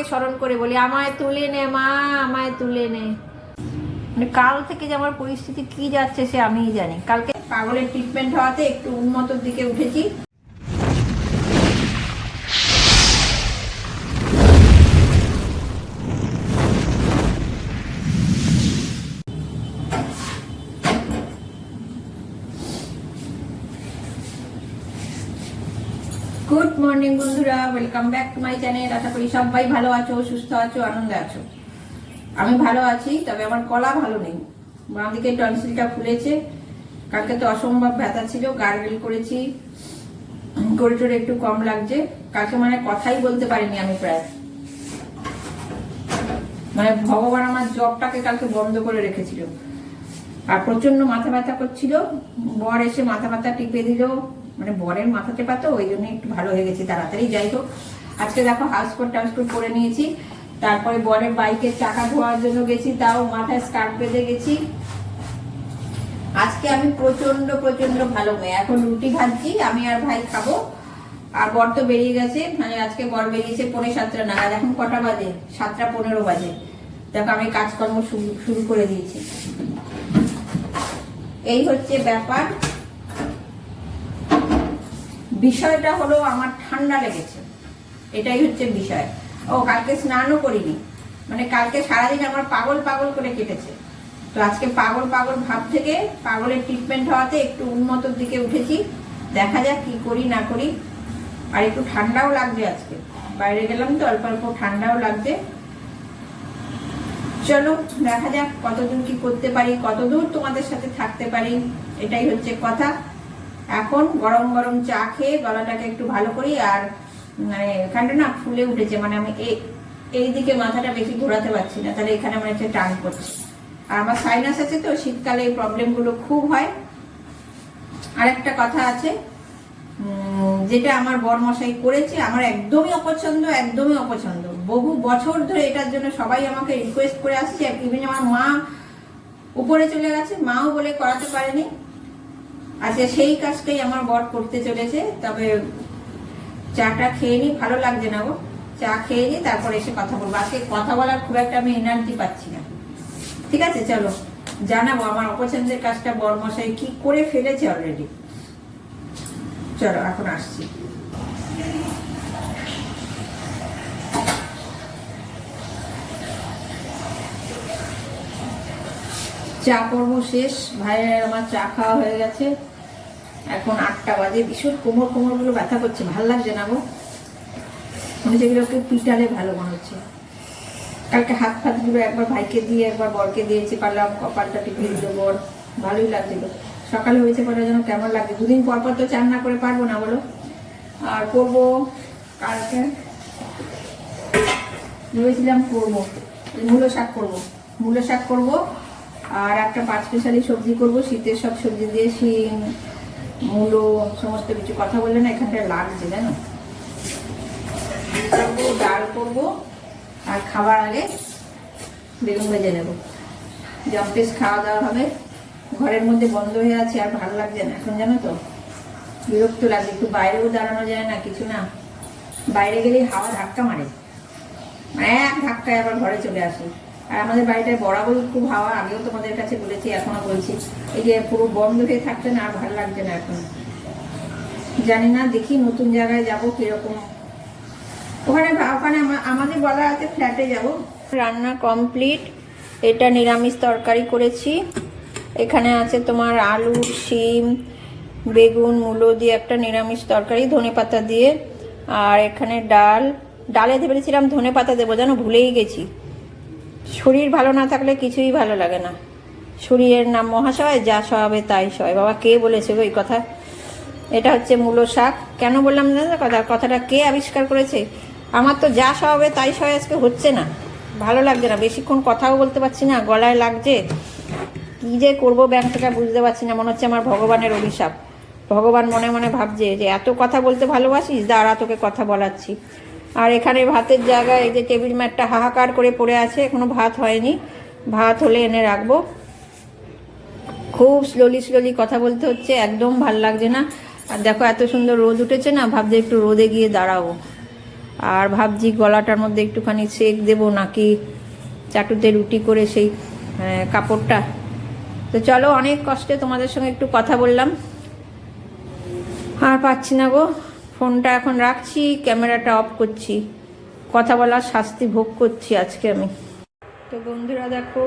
মাকে স্মরণ করে বলি, আমায় তুলে নে মা, আমায় তুলে নে। মানে কাল থেকে যে আমার পরিস্থিতি কি যাচ্ছে সে আমিই জানি। কালকে পাগলের ট্রিটমেন্ট হওয়াতে একটু উন্নত দিকে উঠেছি। গুড মর্নিং বন্ধুরা, welcome back to my channel. আশা করি সবাই ভালো আছো, সুস্থ আছো, আনন্দে আছো। আমি ভালো আছি, তবে আমার কলা ভালো নেই। বাঁ দিকে টনসিলটা ফুলেছে, কালকে তো অসম্ভব ব্যথা ছিল, গার্গেল করেছি করে টোরে একটু কম লাগছে। কালকে মানে কথাই বলতে পারিনি আমি প্রায়। মানে ভগবান আমার জবটাকে কালকে বন্ধ করে রেখেছিল। আর প্রচণ্ড মাথা ব্যথা করছিল, বর এসে মাথা ব্যথা টিপে দিল মানে বরের মাথা টেপা তো, ওই জন্য একটু ভালো হয়ে গেছে, তাড়াতাড়ি যাই হোক। আজকে দেখো হাউসকোট টাউসকোট করে নিয়েছি, তারপরে বরের বাইকের চাকা ধোয়ার জন্য গেছি, তাও মাথায় স্কার্ট বেঁধে গেছি। আজকে আমি প্রচণ্ড প্রচণ্ড ভালো মেয়ে। এখন রুটি ভাজছি, আমি আর ভাই খাব। আর বর তো বেরিয়ে গেছে মানে আজকে বর বেরিয়েছে পৌনে সাতটা নাগাদ, এখন কটা বাজে? সাতটা পনেরো বাজে। দেখো আমি কাজকর্ম শুরু করে দিয়েছি। এই হচ্ছে ব্যাপার। বিষয়টা হলো আমার ঠান্ডা লেগেছে। এটাই হচ্ছে বিষয়। ও, কালকে স্নানও করিনি। মানে কালকে সারাদিন আমার পাগল পাগল করে কেটেছে। তো আজকে পাগল পাগল ভাব থেকে পাগলের ট্রিটমেন্ট হওয়াতে একটু উন্নতর দিকে উঠেছি। দেখা যাক কি করি, না করি। আর একটু ঠান্ডাও লাগবে আজকে। বাইরে গেলাম তো, অল্প অল্প ঠান্ডাও লাগবে। চলো, দেখা যাক কতদূর কি করতে পারি, কতদূর তোমাদের সাথে থাকতে পারি। এটাই হচ্ছে কথা। এখন গরম গরম চা খেয়ে গলাটাকে একটু ভালো করি আর মানে এখানটা না ফুলে উঠেছে মানে আমি এই দিকে মাথাটা বেশি ঘোরাতে পারছি না, তাহলে এখানে আমার একটা টান করছে আর আমার সাইনাস আছে তো, শীতকালে এই প্রবলেমগুলো খুব হয়। আর একটা কথা আছে যেটা আমার বরমশাই করেছে, আমার একদমই অপছন্দ একদমই অপছন্দ। বহু বছর ধরে এটার জন্য সবাই আমাকে রিকোয়েস্ট করে আসছে ইভেন আমার মা উপরে চলে গেছে, মাও বলে করাতে পারেনি। আচ্ছা সেই কাজটাই আমার বর করতে চলেছে, তবে চাটা খেয়ে নি, ভালো লাগছে না গো। চা খেয়ে নি, তারপর এসে কথা বলব। আজকে কথা বলার খুব একটা আমি এনার্জি পাচ্ছি না। ঠিক আছে, চলো। জানাব আমার অপছন্দের কাজটা বরমশাই কি করে ফেলেছে অলরেডি চলো, এখন আসছি। চা পর্ব শেষ। ভাইয়ের আমার চা খাওয়া হয়ে গেছে। এখন আটটা বাজে, ভীষণ কোমর কোমরগুলো ব্যথা করছে, ভালো লাগছে না গো। হচ্ছে এগুলোকে পিটালে ভালো মনে হচ্ছে। কালকে হাত ফাতগুলো একবার ভাইকে দিয়ে, একবার বরকে দিয়েছি, পারলাম, কপালটা টিপে দিল বর ভালোই লাগছিল সকালে হয়েছে পরে যেন কেমন লাগছে। দুদিন পর পর তো চান না করে পারব না বলো। আর করব কালকে, ভেবেছিলাম করব। মূলো শাক করব। মূলো শাক করব, আর একটা পাঁচ স্পেশালি সবজি করব। শীতের সব সবজি দিয়ে শিম মূলো সমস্ত কিছু কথা বললে না এখানটায় লাগছে, জানো? ডাল করব, আর খাবার আগে বেগুন ভেজে নেব। জম্পেস খাওয়া দাওয়া হবে, ঘরের মধ্যে বন্ধ হয়ে আছে, আর ভালো লাগছে না। এখন জানো তো, বিরক্ত লাগছে, একটু বাইরেও দাঁড়ানো যায় না, কিছু না। বাইরে গেলেই হাওয়া ধাক্কা মারে। এক ধাক্কায় আবার ঘরে চলে আসে। আর আমাদের বাড়িটায় বরাবর খুব হাওয়া আগেও তোমাদের কাছে বলেছি, এখনও বলছি। এই যে পুরো বন্ধ হয়ে থাকছে না আর ভালো লাগছে না এখন। জানি না, দেখি নতুন জায়গায় যাব কীরকম। ওখানে ওখানে আমা- আমাদের বলা আছে ফ্ল্যাটে যাব। রান্না কমপ্লিট, এটা নিরামিষ তরকারি করেছি। এখানে আছে তোমার আলু, শিম, বেগুন, মূলো দিয়ে একটা নিরামিষ তরকারি, ধনে পাতা দিয়ে। আর এখানে ডাল। ডালে ভেবেছিলাম ধনে পাতা দেবো, যেন ভুলেই গেছি। শরীর ভালো না থাকলে কিছুই ভালো লাগে না। শরীরের নাম মহাশয়, যা সহাবে তাই সয় বাবা, কে বলেছে এই কথা? এটা হচ্ছে মূলো শাক। কেন বললাম না কথা কথাটা কে আবিষ্কার করেছে? আমার তো যা সহাবে তাই সয় আজকে হচ্ছে না। ভালো লাগছে না। বেশিক্ষণ কথাও বলতে পারছি না, গলায় লাগছে। কি যে করব ব্যাংকটা বুঝতে পারছি না। মনে হচ্ছে আমার ভগবানের অভিশাপ। ভগবান মনে মনে ভাবছে যে, এত কথা বলতে ভালোবাসিস? দাঁড়া, তোকে কথা বলাচ্ছি। আর এখানে ভাতের জায়গায় এই যে টেবিল ম্যাটটা হাহাকার করে পড়ে আছে, এখনও ভাত হয়নি। ভাত হলে এনে রাখব। খুব স্লোলি স্লোলি কথা বলতে হচ্ছে, একদম ভালো লাগছে না। আর দেখো এত সুন্দর রোদ উঠেছে না, ভাবছি একটু রোদে গিয়ে দাঁড়াবো। আর ভাবছি গলাটার মধ্যে একটুখানি সেক দেবো নাকি চাটুতে রুটি করে সেই কাপড়টা। তো চলো, অনেক কষ্টে তোমাদের সঙ্গে একটু কথা বললাম। আর পাচ্ছি না গো। ফোনটা এখন রাখছি, ক্যামেরাটা অফ করছি। কথা বলার শাস্তি ভোগ করছি আজকে আমি। তো বন্ধুরা দেখো,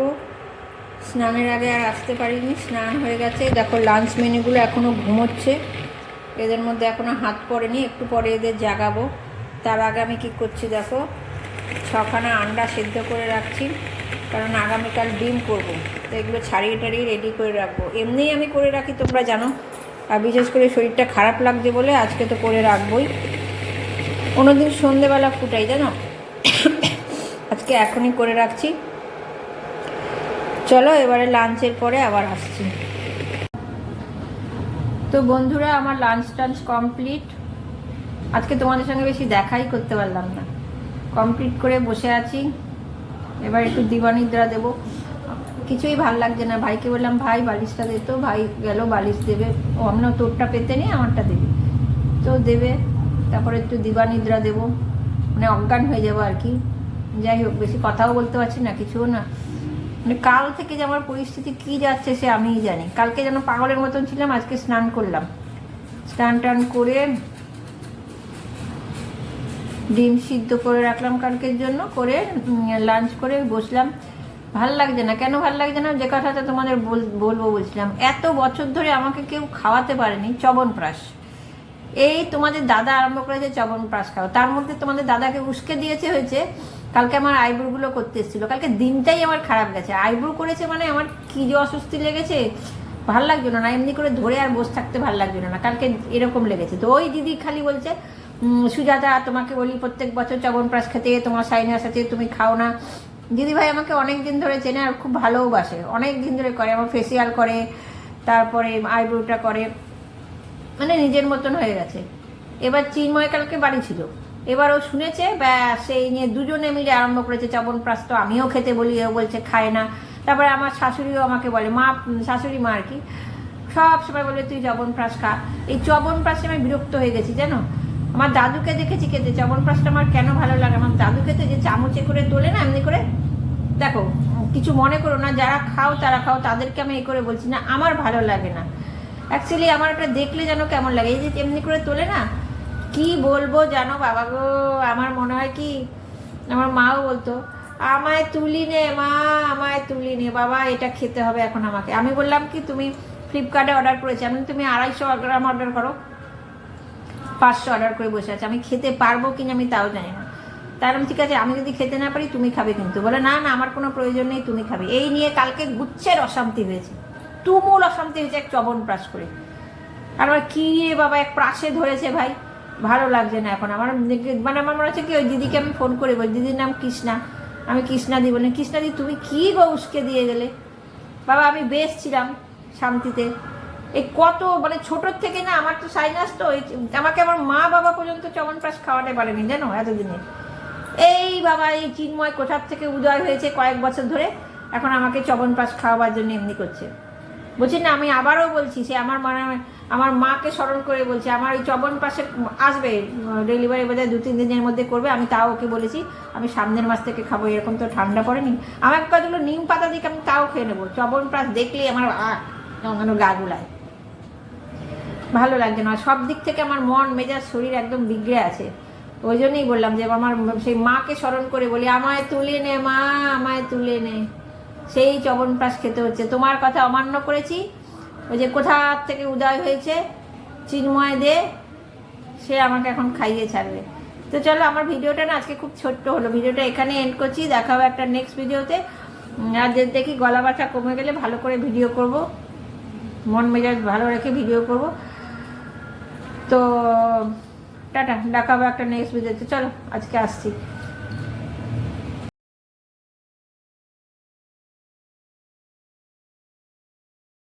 স্নানের আগে আর আসতে পারিনি, স্নান হয়ে গেছে। দেখো লাঞ্চ মেনুগুলো এখনও ঘুমোচ্ছে। এদের মধ্যে এখনও হাত পড়েনি, একটু পরে এদের জাগাবো। তার আগে আমি কী করছি দেখো, ছখানা আন্ডা সেদ্ধ করে রাখছি, কারণ আগামীকাল ডিম করব। তো এগুলো ছাড়িয়ে টাড়িয়ে রেডি করে রাখব। এমনিই আমি করে রাখি, তোমরা জানো। আর বিশেষ করে শরীরটা খারাপ লাগছে বলে আজকে তো করে রাখবোই। কোনোদিন সন্ধেবেলা ফুটাই, জানো? আজকে এখনই করে রাখছি। চলো এবারে লাঞ্চের পরে আবার আসছি। তো বন্ধুরা, আমার লাঞ্চ টাঞ্চ কমপ্লিট। আজকে তোমাদের সঙ্গে বেশি দেখাই করতে পারলাম না। কমপ্লিট করে বসে আছি। এবার একটু দিবানিদ্রা দেবো। কিছুই ভালো লাগছে না। ভাইকে বললাম, ভাই, বালিশটা দে তো। ভাই গেল, বালিশ দেবে। ও আমি না তোরটা পেতে নেই, আমারটা দেবে। তো দেবে। তারপরে একটু দিবানিদ্রা দেবো। মানে অজ্ঞান হয়ে যাব আর কি। যাই হোক, বেশি কথাও বলতে পারছি না, কিছুও না। মানে কাল থেকে যে আমার পরিস্থিতি কী যাচ্ছে সে আমিই জানি। কালকে যেন পাগলের মতন ছিলাম, আজকে স্নান করলাম। স্নান টান করে ডিম সিদ্ধ করে রাখলাম কালকের জন্য। করে লাঞ্চ করে বসলাম। ভালো লাগছে না? কেন ভালো লাগছে না? যে কথাটা তোমাদের বল- বলব বলছিলাম। এত বছর ধরে আমাকে কেউ খাওয়াতে পারেনি চবনপ্রাশ এই তোমাদের দাদা আরম্ভ করেছে চবনপ্রাশ খাওয়া। তার মধ্যে তোমাদের দাদাকে উস্কে দিয়েছে হয়েছে, কালকে আমার আইব্রোগুলো করতে এসেছিল। কালকে দিনটাই আমার খারাপ গেছে। আইব্রো করেছে মানে আমার কি যে অস্বস্তি লেগেছে, ভালো লাগছিল না। এমনি করে ধরে আর বসে থাকতে ভালো লাগছিল না। কালকে এরকম লেগেছে। তো ওই দিদি খালি বলছে সুজাতা, তোমাকে বলি প্রত্যেক বছর চবনপ্রাশ খেতে, তোমার সাইনাস আছে, তুমি খাও না। দিদি ভাই আমাকে অনেক দিন ধরে চেনে আর খুব ভালোবাসে অনেক দিন ধরে করে, আমার ফেসিয়াল করে, তারপরে আইব্রোটা করে। মানে নিজের মতন হয়ে গেছে। এবার চিন্ময় কালকে বাড়ি ছিল। এবার ও শুনেছে, ব্যাস সেই নিয়ে দুজনে মিলে আরম্ভ করেছে চবনপ্রাশ তো আমিও খেতে বলি, ও বলছে খায় না। তারপরে আমার শাশুড়িও আমাকে বলে, মা, শাশুড়ি মা আর কি, সব সময় বলে, তুই চবনপ্রাশ খা। এই চবনপ্রাশে আমি বিরক্ত হয়ে গেছি, জানো? আমার দাদুকে দেখেছি খেতে। চবনপ্রাশটা আমার কেন ভালো লাগে? আমার দাদুকে তো যে চামচে করে তোলে না, এমনি করে? দেখো, কিছু মনে করো না, যারা খাও তারা খাও, তাদেরকে আমি এই করে বলছি না, আমার ভালো লাগে না। অ্যাকচুয়ালি আমার একটা দেখলে যেন কেমন লাগে? এই যে এমনি করে তোলে না, কি বলব জানো বাবা গো? আমার মনে হয় কি, আমার মাও বলতো, আমায় তুলি নে মা, আমায় তুলি নে, বাবা, এটা খেতে হবে এখন আমাকে। আমি বললাম কি, তুমি ফ্লিপকার্টে অর্ডার করেছি। আমি তুমি আড়াইশো গ্রাম অর্ডার করো। পাঁচশো অর্ডার করে বসে আছে। আমি খেতে পারব কিনা আমি তাও জানি না। তার ঠিক আছে, আমি যদি খেতে না পারি, তুমি খাবে কিন্তু। বলে, না না, আমার কোনো প্রয়োজন নেই, তুমি খাবে। এই নিয়ে কালকে গুচ্ছের অশান্তি হয়েছে। তুমুল অশান্তি হয়েছে এক চবন প্রাস করে। আর আমার কি রে বাবা এক প্রাসে ধরেছে ভাই? ভালো লাগছে না এখন। আমার মানে আমার মনে হচ্ছে কি, ওই দিদিকে আমি ফোন করে, বলি, দিদির নাম কৃষ্ণা। আমি কৃষ্ণা কৃষ্ণাদি বলি, কৃষ্ণাদি, তুমি কি গো উস্কে দিয়ে গেলে? বাবা, আমি বেশ ছিলাম শান্তিতে। এই কত মানে ছোটোর থেকে না আমার তো সাইনাস তো, এই আমাকে আমার মা বাবা পর্যন্ত চমনপ্রাশ খাওয়াতে পারেনি, জানো এতদিনে। এই বাবা, এই চিন্ময় কোথার থেকে উদয় হয়েছে কয়েক বছর ধরে? এখন আমাকে চবনপ্রাশ খাওয়াবার জন্য এমনি করছে। বলছি, না, আমি আবারও বলছি, সে আমার মানে আমার মাকে স্মরণ করে বলছি, আমার ওই চবন পাশে আসবে ডেলিভারি বোধহয় দু, তিন দিনের মধ্যে করবে, আমি তাও ওকে বলেছি, আমি সামনের মাস থেকে খাব, এরকম তো ঠান্ডা পড়েনি। আমার কতগুলো নিম পাতা দিকে আমি তাও খেয়ে নেব। চবন প্রাস দেখলেই আমার আহ গা গুলায় ভালো লাগছে না। সব দিক থেকে আমার মন, মেজাজ, শরীর একদম বিগড়ে আছে। ওই জন্যই বললাম যে আমার সেই মাকে স্মরণ করে বলি, আমায় তুলে নে মা, আমায় তুলে নে। সেই চবনপ্রাশ খেতে হচ্ছে। তোমার কথা অমান্য করেছি। ওই যে কোথা থেকে উদয় হয়েছে, চিন্ময় দে, সে আমাকে এখন খাইয়ে ছাড়বে। তো চলো, আমার ভিডিওটা না আজকে খুব ছোট্ট হলো। ভিডিওটা এখানে এন্ড করছি। দেখা হবে একটা নেক্সট ভিডিওতে। আর যে দেখি গলা ব্যথা কমে গেলে ভালো করে ভিডিও করব। মন মেজাজ ভালো রেখে ভিডিও করব। তো টাটা দেখা হবে একটা নেক্সট ভিডিওতে চলো আজকে আসছি।